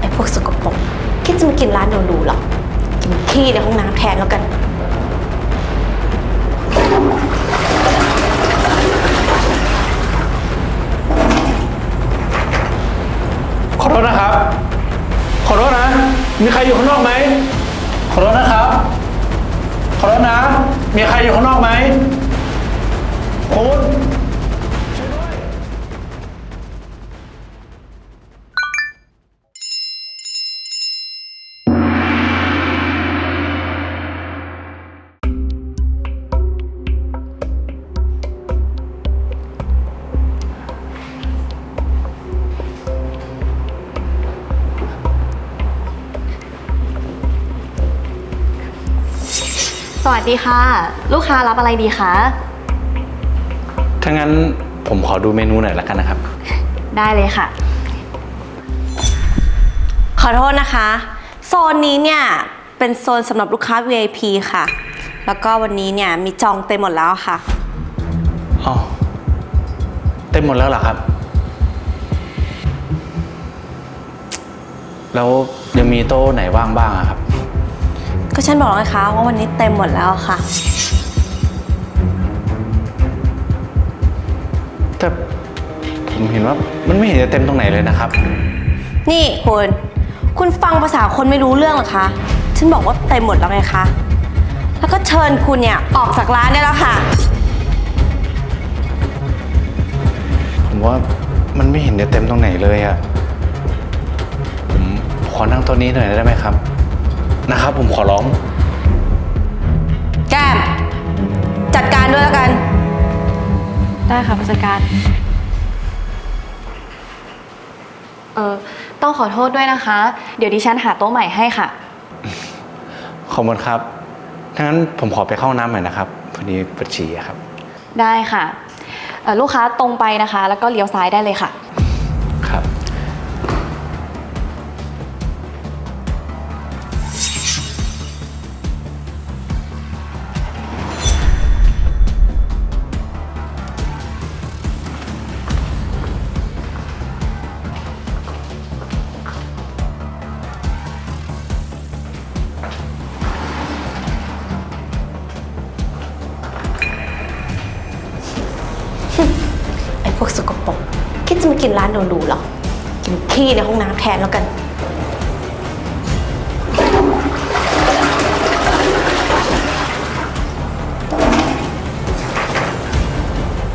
ไอ้พวกสกปรกคิดจะมากินร้านหรูๆหรอกินขี้ในห้องน้ำแทนแล้วกัน ขอโทษนะครับ ขอโทษนะ มีใครอยู่ข้างนอกไหม ขอโทษนะครับ ขอโทษนะ มีใครอยู่ข้างนอกไหมคุณ สวัสดีค่ะ ลูกค้ารับอะไรดีคะถ้างั้นผมขอดูเมนูหน่อยละกันนะครับ ได้เลยค่ะ ขอโทษนะคะ โซนนี้เนี่ย เป็นโซนสำหรับลูกค้า VIP ค่ะ แล้วก็วันนี้เนี่ยมีจองเต็มหมดแล้วค่ะ อ๋อ เต็มหมดแล้วเหรอครับ แล้วยังมีโต๊ะไหนว่างบ้างอะครับ ก็ฉันบอกแล้วไงคะว่าวันนี้เต็มหมดแล้วค่ะ แต่ผมเห็นว่ามันไม่เห็นจะเต็มตรงไหนเลยนะครับ นี่คุณ คุณฟังภาษาคนไม่รู้เรื่องเหรอคะ ฉันบอกว่าเต็มหมดแล้วไงคะ แล้วก็เชิญคุณเนี่ยออกจากร้านได้แล้วค่ะ ผมว่ามันไม่เห็นจะเต็มตรงไหนเลยอะผมขอนั่งโตัวนี้หน่อยได้ไหมครับ นะครับ ผมขอร้อง แก้ม จัดการด้วยแล้วกัน ได้ค่ะผู้จัดการ เออต้องขอโทษด้วยนะคะ เดี๋ยวดิฉันหาโต๊ะใหม่ให้ค่ะ ขอบคุณครับถ้างั้นผมขอไปเข้าห้องน้ำหน่อยนะครับพอดีปวดฉี่อะครับ ได้ค่ะเอ่อลูกค้าตรงไปนะคะ แล้วก็เลี้ยวซ้ายได้เลยค่ะ กปรกคิดจะมากินร้านหรูหรอ กินขี้ในห้องน้ำแทนแล้วกัน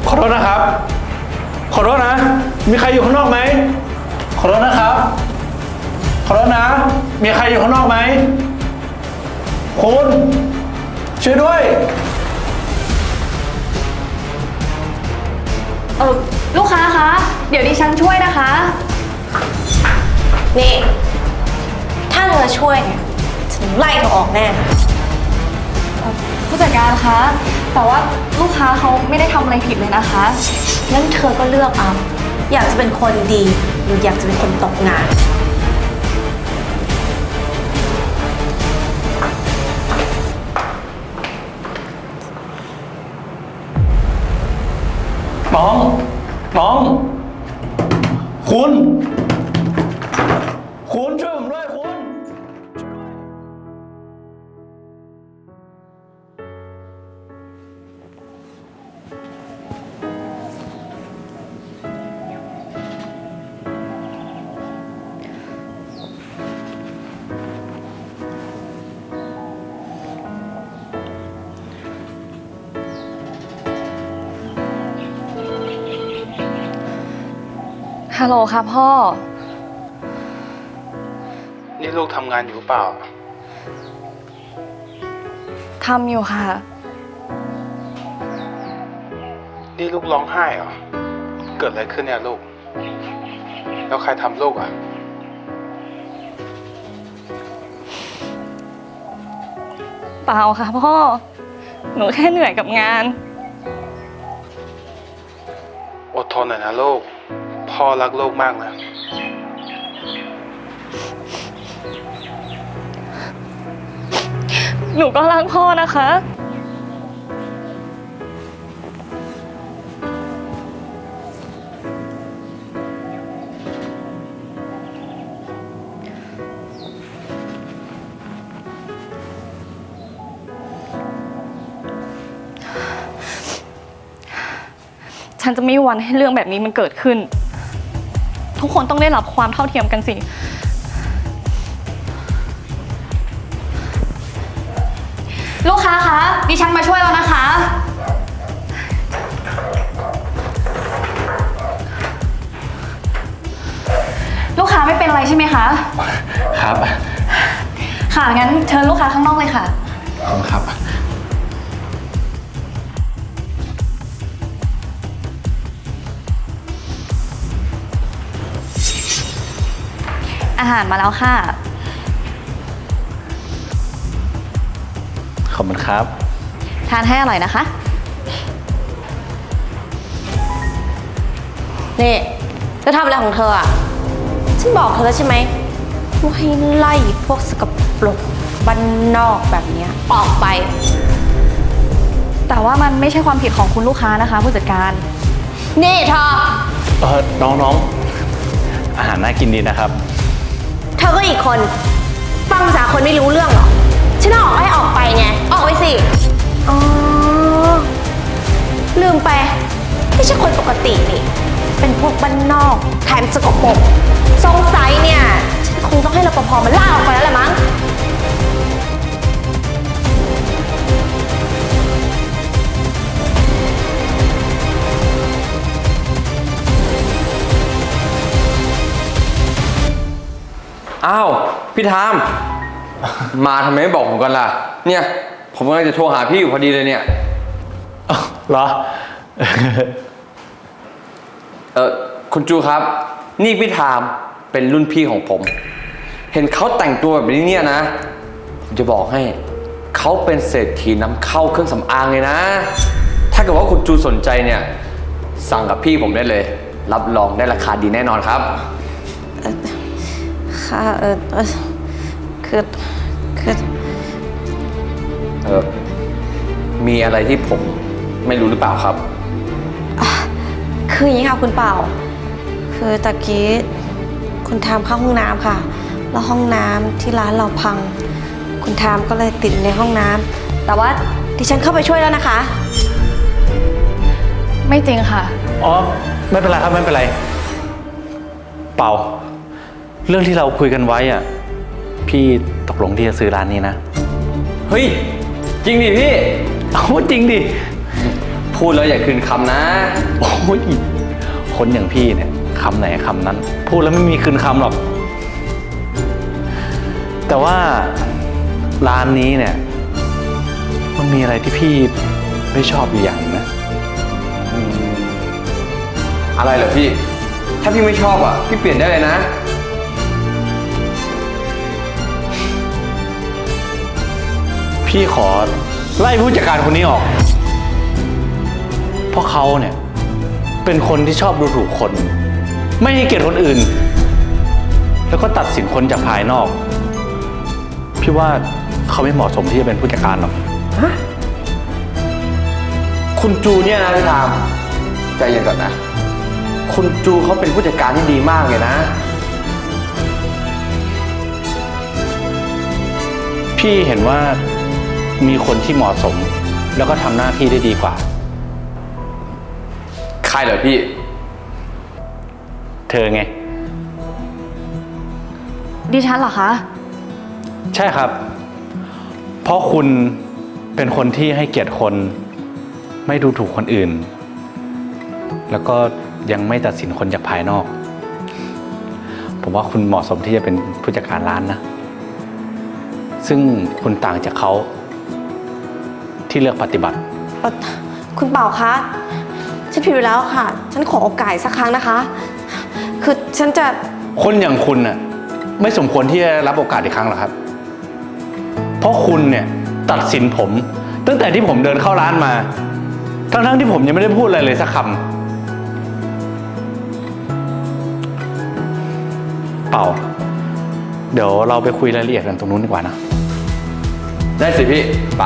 ขอโทษนะครับ ขอโทษนะ มีใครอยู่ข้างนอกไหม ขอโทษนะครับ ขอโทษนะ มีใครอยู่ข้างนอกไหมคุณช่วยด้วย เออลูกค้าคะ เดี๋ยวดิฉันช่วยนะคะ นี่ ถ้าเธอช่วยเนี่ยฉันไล่เธอออกแน่ ผู้จัดการคะ แต่ว่าลูกค้าเขาไม่ได้ทำอะไรผิดเลยนะคะ งั้นเธอก็เลือกเอา อยากจะเป็นคนดี หรืออยากจะเป็นคนตกงาน น้อง น้อง คุณ คุณช่วย ฮัลโหลค่ะพ่อ นี่ลูกทำงานอยู่เปล่า ทำอยู่ค่ะ นี่ลูกร้องไห้เหรอ เกิดอะไรขึ้นเนี่ยลูก แล้วใครทำลูกอะ เปล่าค่ะพ่อ หนูแค่เหนื่อยกับงาน อดทนหน่อยนะลูก พ่อรักโลกมากนะ หนูก็รักพ่อนะคะ ฉันจะไม่มีวันให้เรื่องแบบนี้มันเกิดขึ้น คนต้องได้รับความเท่าเทียมกันสิ ลูกค้าคะดิฉันมาช่วยแล้วนะคะ ลูกค้าไม่เป็นไรใช่ไหมคะ ครับ ค่ะงั้นเชิญลูกค้าข้างนอกเลยค่ะ ขอบคุณครับาหารมาแล้วค่ะ ขอบคุณครับ ทานให้อร่อยนะคะนี่จะทำอะไรของเธออะ ฉันบอกเธอแล้วใช่ไหมว่าให้ไล่พวกสกปรกบ้านนอกแบบเนี้ยออกไป แต่ว่ามันไม่ใช่ความผิดของคุณลูกค้านะคะ ผู้จัดการ นี่เธอ เออน้องน้องๆอาหารน่ากินดีนะครับเธ อก็อีกคน ฟังภาษาคนไม่รู้เรื่องเหรอฉันออกให้ออกไปไง ออกไปสิ อ๋อ ลืมไป ไม่ใช่คนปกตินี่ เป็นพวกบ้านนอก แถมสกปรกสงสัยเนี่ย ฉันคงต้องให้รปภมันล่าออกไปแล้วแหละมั้ง อ้าว พี่ทาม มาทำไมไม่บอกผมกันล่ะ เนี่ย ผมกำลังจะโทรหาพี่อยู่พอดีเลยเนี่ย เหรอ เออคุณจูครับ นี่พี่ทามเป็นรุ่นพี่ของผม เห็นเขาแต่งตัวแบบนี้เนี่ยนะ ผมจะบอกให้เขาเป็นเศรษฐีนำเข้าเครื่องสำอางเลยนะ ถ้าเกิดว่าคุณจูสนใจเนี่ย สั่งกับพี่ผมได้เลย รับรองได้ราคาดีแน่นอนครับ ค่ะเออเออคือคือเออมีอะไรที่ผมไม่รู้หรือเปล่าครับ คืออย่างนี้ค่ะคุณเป่า คือตะกี้คุณทามเข้าห้องน้ำค่ะ แล้วห้องน้ำที่ร้านเราพัง คุณทามก็เลยติดในห้องน้ำแต่ว่าดิฉันเข้าไปช่วยแล้วนะคะ ไม่จริงค่ะ อ๋อ ไม่เป็นไรครับ ไม่เป็นไร เป่า เรื่องที่เราคุยกันไว้อะ พี่ตกลงที่จะซื้อร้านนี้นะ เฮ้ย จริงดิพี่ เอาจริงดิ พูดแล้วอย่าคืนคำนะ โอ้ยคนอย่างพี่เนี่ยคำไหนคำนั้น พูดแล้วไม่มีคืนคำหรอก แต่ว่าร้านนี้เนี่ย มันมีอะไรที่พี่ไม่ชอบอยู่อย่างหนึงนะ อะไรเหรอพี่ ถ้าพี่ไม่ชอบอะ พี่เปลี่ยนได้เลยนะ พี่ขอไล่ผู้จัดการคนนี้ออก เพราะเขาเนี่ย เป็นคนที่ชอบดูถูกคน ไม่ให้เกียรติคนอื่น แล้วก็ตัดสินคนจากภายนอก พี่ว่าเขาไม่เหมาะสมที่จะเป็นผู้จัดการหรอก คุณจูเนี่ยนะพี่ทามใจเย็นก่อนนะ คุณจูเขาเป็นผู้จัดการที่ดีมากเลยนะ พี่เห็นว่า มีคนที่เหมาะสม แล้วก็ทำหน้าที่ได้ดีกว่า ใครเหรอพี่ เธอไง ดิฉันเหรอคะ ใช่ครับ เพราะคุณเป็นคนที่ให้เกียรติคน ไม่ดูถูกคนอื่น แล้วก็ยังไม่ตัดสินคนจากภายนอก ผมว่าคุณเหมาะสมที่จะเป็นผู้จัดการร้านนะ ซึ่งคุณต่างจากเขา ที่เลือกปฏิบัติ เอ่อคุณเป่าคะ ฉันผิดไปแล้วค่ะ ฉันขอโอกาสสักครั้งนะคะ คือฉันจะ คนอย่างคุณน่ะไม่สมควรที่จะรับโอกาสอีกครั้งหรอกครับ เพราะคุณเนี่ยตัดสินผม ตั้งแต่ที่ผมเดินเข้าร้านมา ทั้งๆที่ผมยังไม่ได้พูดอะไรเลยสักคำเป่า เดี๋ยวเราไปคุยรายละเอียดกันตรงนู้นดีกว่านะ ได้สิพี่ ไป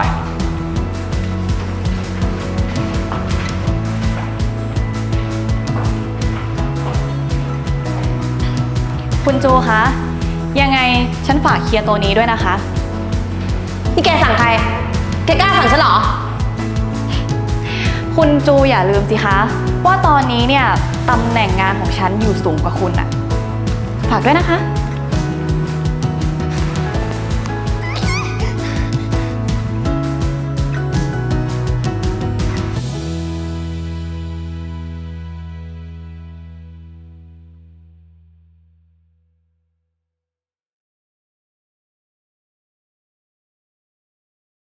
คุณจูคะ ยังไงฉันฝากเคลียร์ตัวนี้ด้วยนะคะ นี่แกสั่งใคร แกกล้าสั่งฉันเหรอ คุณจูอย่าลืมสิคะ ว่าตอนนี้เนี่ยตำแหน่งงานของฉันอยู่สูงกว่าคุณอะฝากด้วยนะคะ